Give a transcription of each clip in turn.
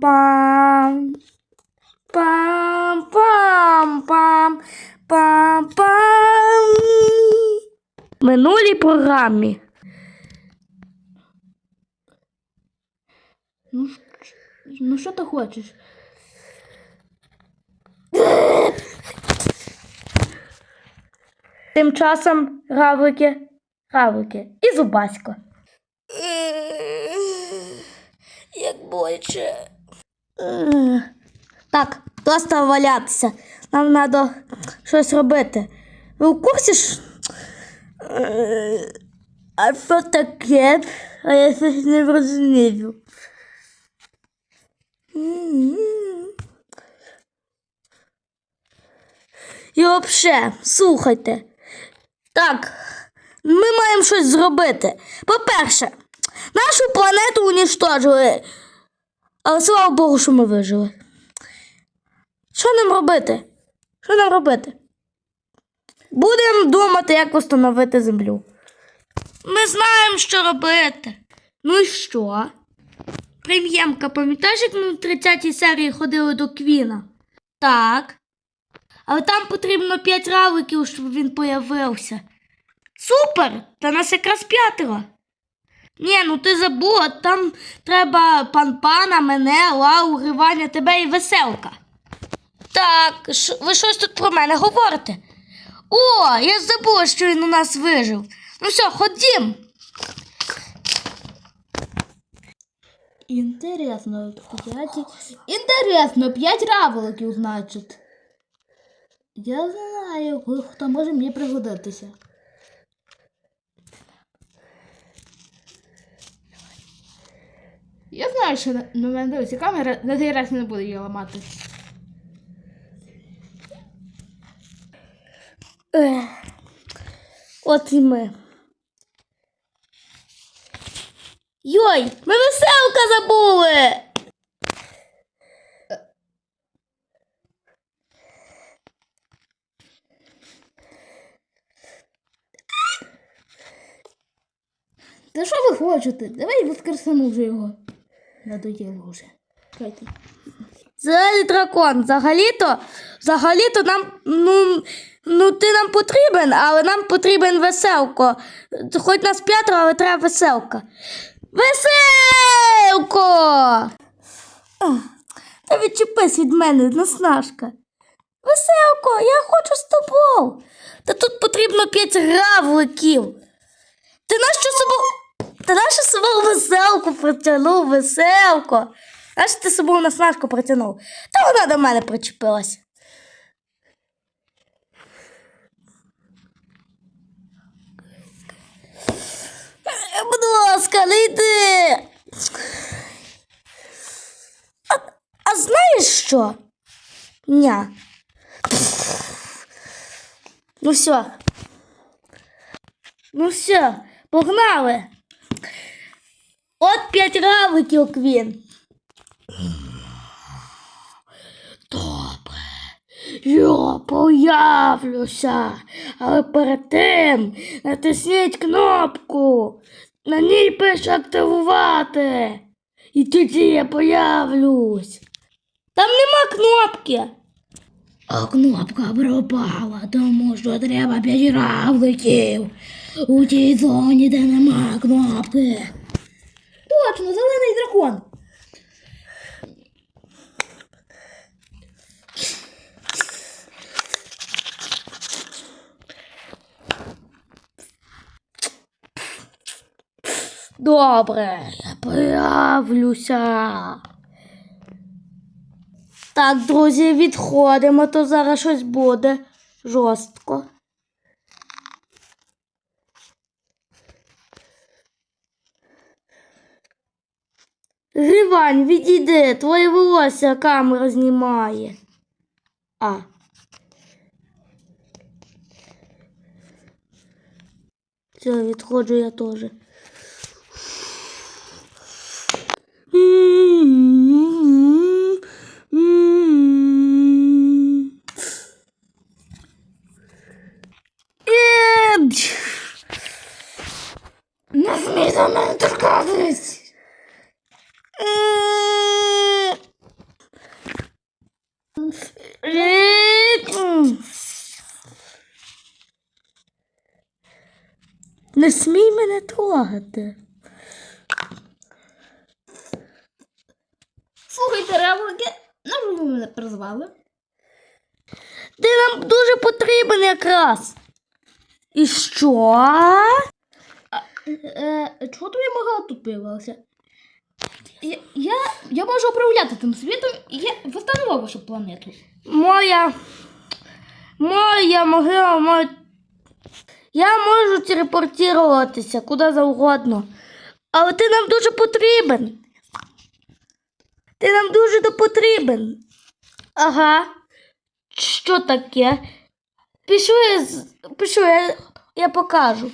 Пам-пам. Пам-пам-пам. Пам-пам. Минулій програмі. Ну, ну що ти хочеш? Тим часом равлики, равлики і зубасько. Як боляче. Так, досить валятися. Нам треба щось робити. Ви в курсі ж? А що таке? А я щось не розумію. І взагалі, слухайте. Так, ми маємо щось зробити. По-перше, нашу планету унічтожили. Але слава Богу, що ми вижили. Що нам робити? Що нам робити? Будемо думати, як встановити землю. Ми знаємо, що робити. Ну і що? Прем'ємка, пам'ятаєш, як ми в 30-й серії ходили до Квіна? Так. Але там потрібно 5 равликів, щоб він появився. Супер! Та нас якраз п'ятеро. Ні, ну ти забула, там треба пан-пана, мене, Лау, Гриваня, тебе і веселка. Так, ви щось тут про мене говорите? О, я забула, що він у нас вижив. Ну все, ходім. Інтересно, п'ять... Інтересно, п'ять равликів, значить. Я знаю, хто може мені пригодитися. Я знаю, що на мене дивиться камера, на цей раз не буде її ламати. Ех, от і ми. Йой, ми веселка забули. Та що ви хочете? Давай воскресимо вже його. Надоїло вже. Чекайте. Зелений дракон, взагалі-то, взагалі-то нам, ну, ну ти нам потрібен, але нам потрібен веселко. Хоч нас п'ятеро, але треба веселка. Веселко! Ах, Та відчепись від мене, наснажка. Веселко, я хочу з тобою. Та тут потрібно п'ять равликів. Ти нащо собою. Ти нащо собою веселку притягнув, веселко? Нащо ти собою наснажку притягнув? Та вона до мене причепилась. Е, Будь ласка, не йди. А, а знаєш що? Ня. Ну все. Ну все, погнали. От п'ять равликів, Квін. Добре. Я появлюся. Але перед тим натисніть кнопку. На ній пише активувати. І тоді я появлюсь. Там нема кнопки. А кнопка пропала, тому що треба п'ять равликів. У тій зоні, де нема кнопки. Точно, зелений дракон. Добре, я появлюся. Так, друзі, відходимо, то зараз щось буде жорстко. Гривань, відійди, твоє волосся камера знімає. А. Все, відходжу я теж. Не смій за мене торкатись. Мене трогати. Слухайте, равлики, нам ви мене призвали. Ти нам дуже потрібен якраз. І що? Е, чого твоя могила тут появилася? Я, я, я можу управляти тим світом, і я встановив вашу планету. Моя. Моя могила, моя. Я можу телепортуватися куди завгодно. Але ти нам дуже потрібен. Ти нам дуже потрібен. Ага. Що таке? Пішли, з- пішли, я, я покажу.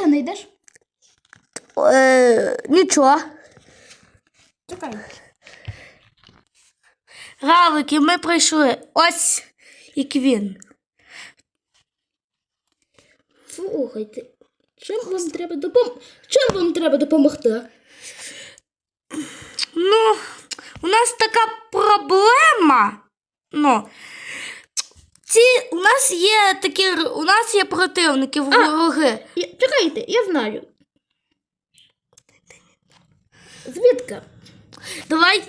Ти не йдеш? Е, нічого. Чекай. Равлики, ми прийшли. Ось і квін. Слухайте, чим вам треба допом... Чим вам треба допомогти? Ну, у нас така проблема. Ну, ці, у нас є такі, у нас є противники, вороги. Я, чекайте, я знаю. Звідки? Давай.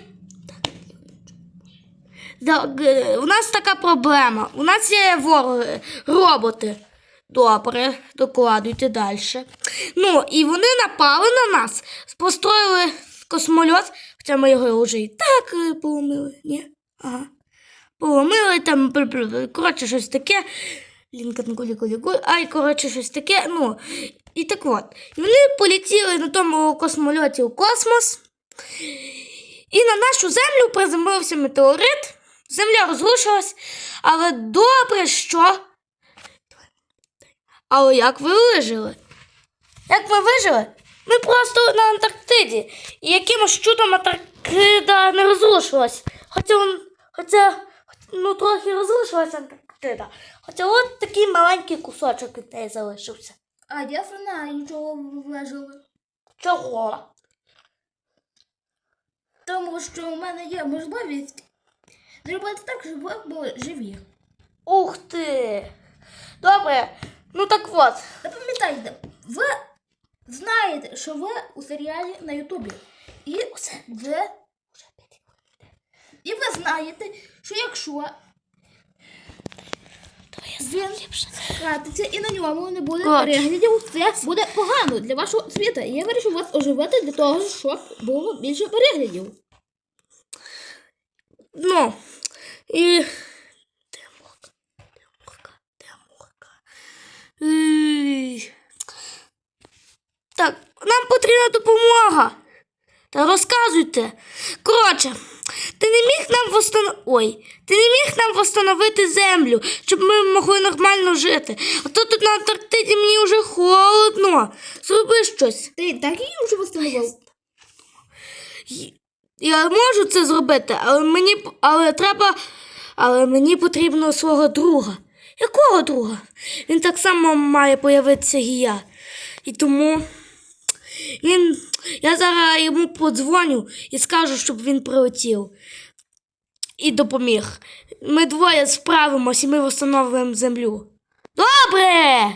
Да, г- У нас така проблема. У нас є вороги, роботи. Добре, докладуйте далі. Ну, і вони напали на нас, построїли космольот, хоча ми його вже і так е, поломили. Ні? Ага. Поломили там, коротше, щось таке. Лінкан гулі гулі гулі. Ай, коротше, щось таке. Ну, і так от. Вони полетіли на тому космольоті у космос. І на нашу землю приземлився метеорит. Земля розрушилась, але добре, що. Але як ви вижили? Як ми вижили? Ми просто на Антарктиді. І якимось чудом Антарктида не розрушилась. Хоча, хоча ну, трохи розрушилась Антарктида. Хоча от такий маленький кусочок від неї залишився. А я знаю, чого ви вижили. Чого? Тому що у мене є можливість зробити так, щоб ви були живі. Ух ти! Добре, ну так от. Запам'ятайте, ви знаєте, що ви у серіалі на Ютубі. І ви, і ви знаєте, що якщо він втратиться і на ньому не буде переглядів, це буде погано для вашого світа. І я вирішив вас оживити для того, щоб було більше переглядів. Ну, і. Так, нам потрібна допомога. Та розказуйте. Коротше, ти не міг нам восстанов... Ой, ти не міг нам восстановити землю, щоб ми могли нормально жити. А то тут на Антарктиді мені вже холодно. Зроби щось. Ти так її вже встановив? Я можу це зробити, але мені але треба. Але мені потрібно свого друга. Якого друга? Він так само має появитися і я. І тому він. Я зараз йому подзвоню і скажу, щоб він прилетів. І допоміг. Ми двоє справимось і ми встановимо землю. Добре!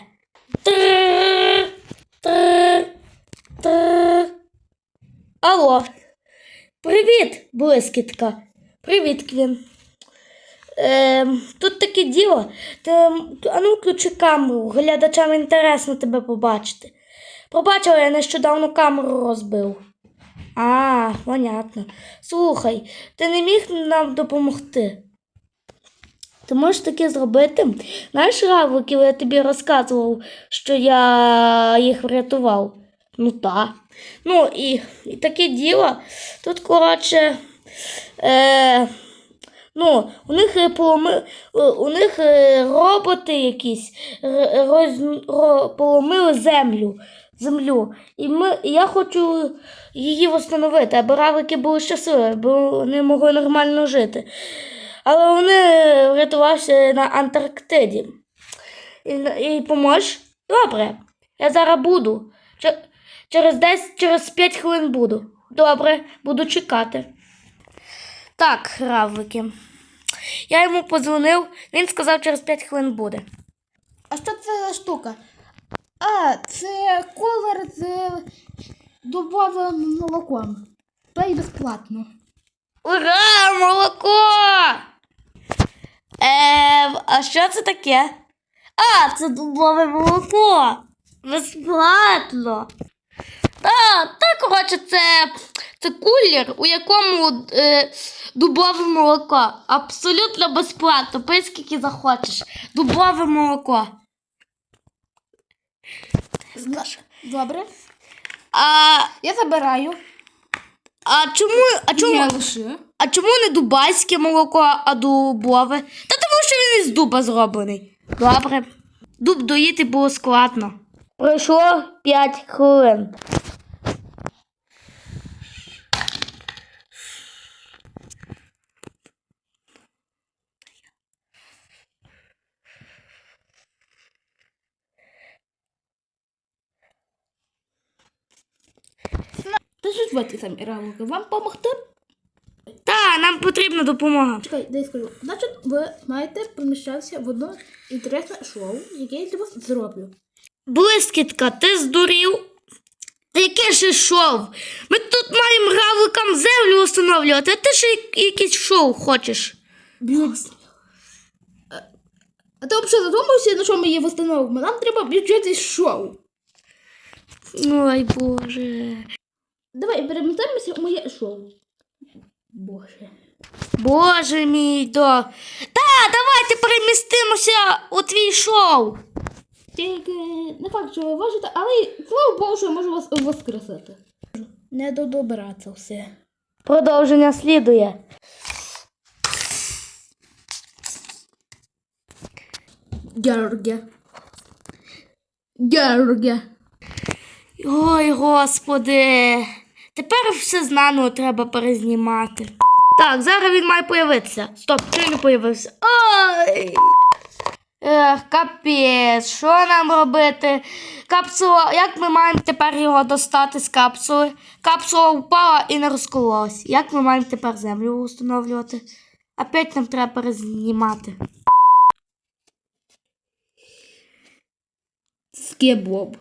Алло. Привіт, блискітка. Привіт, Квін. Ем, тут таке діло. Ти, а ну включи камеру. Глядачам інтересно тебе побачити. Побачила, я нещодавно камеру розбив. А, понятно. Слухай, ти не міг нам допомогти? Ти можеш таке зробити? Знаєш, равликів, я тобі розказував, що я їх врятував. Ну так. Ну і, і таке діло. Тут, коротше, е, ну, у них е, поломи, у- у них е, роботи якісь роз, ро, поломили землю. Землю. І ми, і я хочу її встановити, аби равлики були щасливі, бо вони могли нормально жити. Але вони врятувався на Антарктиді. І, і поможеш? Добре. Я зараз буду. Чер- Через десь, через 5 хвилин буду. Добре, буду чекати. Так, равлики. Я йому подзвонив, він сказав, через 5 хвилин буде. А що це за штука? А, це колер з дубовим молоком. Та й безплатно. Ура, молоко! Е, а що це таке? А, це дубове молоко. Безплатно. Та, та, коротше, це, це кулер, у якому е, дубове молоко. Абсолютно безплатно. Пий скільки захочеш. Дубове молоко. Скажи. Добре. А, Я забираю. а чому, а чому, Я лише. А чому не дубайське молоко, а дубове? Та тому що він із дуба зроблений. Добре. Дуб доїти було складно. Пройшло 5 хвилин. Та що ж ви ті самі равлики? Вам допомогти? Та, нам потрібна допомога. Чекай, дай скажу. Значить, ви маєте поміщатися в одне інтересне шоу, яке я для вас зроблю. Блискітка, ти здурів? Яке ще шоу? Ми тут маємо равликам землю встановлювати, а ти ще якесь шоу хочеш. Бюджет. А ти взагалі задумався, на що ми її встановимо? Нам треба бюджет із шоу. Ой, Боже. Давай перемістаємося у моє шоу. Боже. Боже мій до. Та, давайте перемістимося у твій шоу. Тільки не факт, що ви можете, але слава Богу, що я можу вас воскресити. Не додобратися все. Продовження слідує. Георге. Георге. Ой, господи. Тепер все знано треба перезнімати. Так, зараз він має появитися. Стоп, чи не появився? Ой. Ех, капець, що нам робити? Капсула, як ми маємо тепер його достати з капсули? Капсула впала і не розкололась. Як ми маємо тепер землю встановлювати? Опять нам треба перезнімати. Скебоб.